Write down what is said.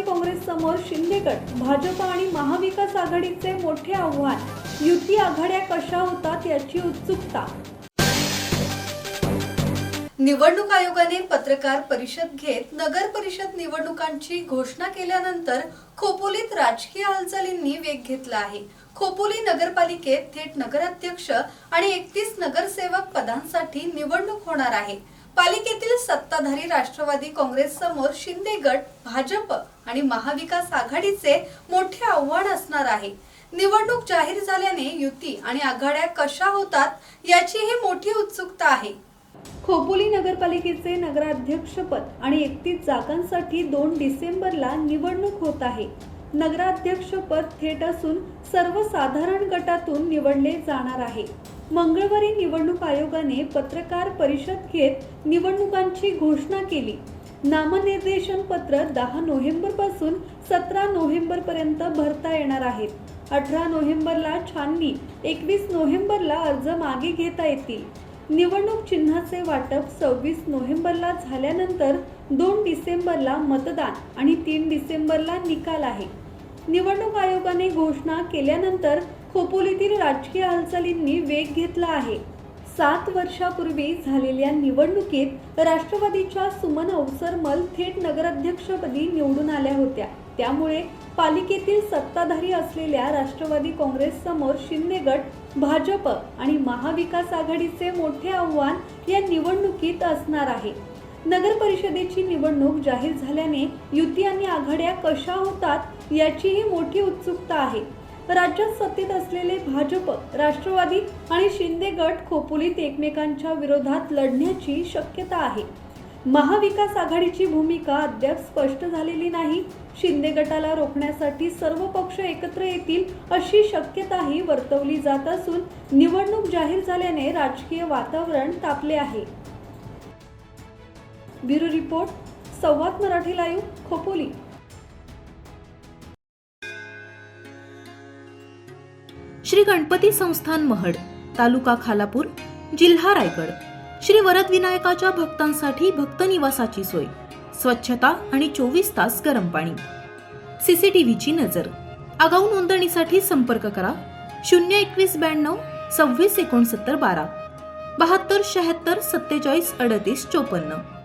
राष्ट्रवादी काँग्रेस समोर शिंदे गट भाजप आणि महाविकास आघाडीचे मोठे आव्हान. युती आघाड्या कशा होतात याची उत्सुकता. निवडणूक आयोगाने पत्रकार परिषद घेत नगर परिषद निवडणुकांची घोषणा केल्यानंतर खोपोलीत राजकीय हालचालींनी वेग घेतला आहे. खोपोली नगरपालिकेत थेट नगराध्यक्ष आणि एकतीस नगरसेवक पदांसाठी निवडणूक होणार आहे. पालिकेतील सत्ताधारी राष्ट्रवादी काँग्रेस समोर शिंदे गट भाजप आणि महाविकास आघाडीचे मोठे आव्हान असणार आहे. निवडणूक जाहीर झाल्याने युती आणि आघाड्या कशा होतात याची ही मोठी उत्सुकता आहे. खोपोली नगरपालिकेचे नगराध्यक्षपद आणि एकतीस जागांसाठी दोन डिसेंबरला निवडणूक होत आहे. नगराध्यक्षपद थेट असून सर्वसाधारण गटातून निवडले जाणार आहे. मंगळवारी निवडणूक आयोगाने पत्रकार परिषद घेत निवडणुकांची घोषणा केली. नामनिर्देशन पत्र दहा नोव्हेंबरपासून सतरा नोव्हेंबर पर्यंत भरता येणार आहेत अठरा नोव्हेंबरला छाननी एकवीस नोव्हेंबरला अर्ज मागे घेता येतील. निवडणूक चिन्हाचे वाटप सव्वीस नोव्हेंबरला झाल्यानंतर दोन डिसेंबरला मतदान आणि तीन डिसेंबरला निकाल आहे. निवडणूक आयोगाने घोषणा केल्यानंतर खोपोलीतील राजकीय हालचालींनी वेग घेतला आहे. सात वर्षापूर्वी झालेल्या निवडणुकीत राष्ट्रवादीच्या सुमन अवसरमल थेट नगराध्यक्षपदी निवडून आल्या होत्या. त्यामुळे पालिकेतील सत्ताधारी असलेल्या राष्ट्रवादी काँग्रेस समोर शिंदे गट भाजप आणि महाविकास आघाडीचे मोठे आव्हान या निवडणुकीत असणार आहे. नगर परिषदेची निवडणूक जाहीर झाल्याने युती आणि आघाड्या कशा होतात याचीही मोठी उत्सुकता आहे. राज्यात सत्तेत असलेले भाजप राष्ट्रवादी आणि शिंदे गट खोपोलीत एकमेकांच्या विरोधात लढण्याची शक्यता आहे. महाविकास आघाडीची भूमिका अद्याप स्पष्ट झालेली नाही. शिंदे गटाला रोखण्यासाठी सर्व पक्ष एकत्र येतील अशी शक्यताही वर्तवली जात असून निवडणूक जाहीर झाल्याने राजकीय वातावरण तापले आहे. Bureau report Samvad Marathi live Khopoli. Shri Ganpati संस्थान महड तालुका खालापूर जिल्हा रायगड. श्री वरद विनायकाच्या भक्तांसाठी भक्त निवासाची सोय. स्वच्छता आणि चोवीस तास गरम पाणी. सीसीटीव्हीची नजर. आगाऊ नोंदणीसाठी संपर्क करा. शून्य एकवीस ब्याण्णव सव्वीस एकोणसत्तर बारा. बहात्तर शहात्तर सत्तेचाळीस अडतीस चोपन्न.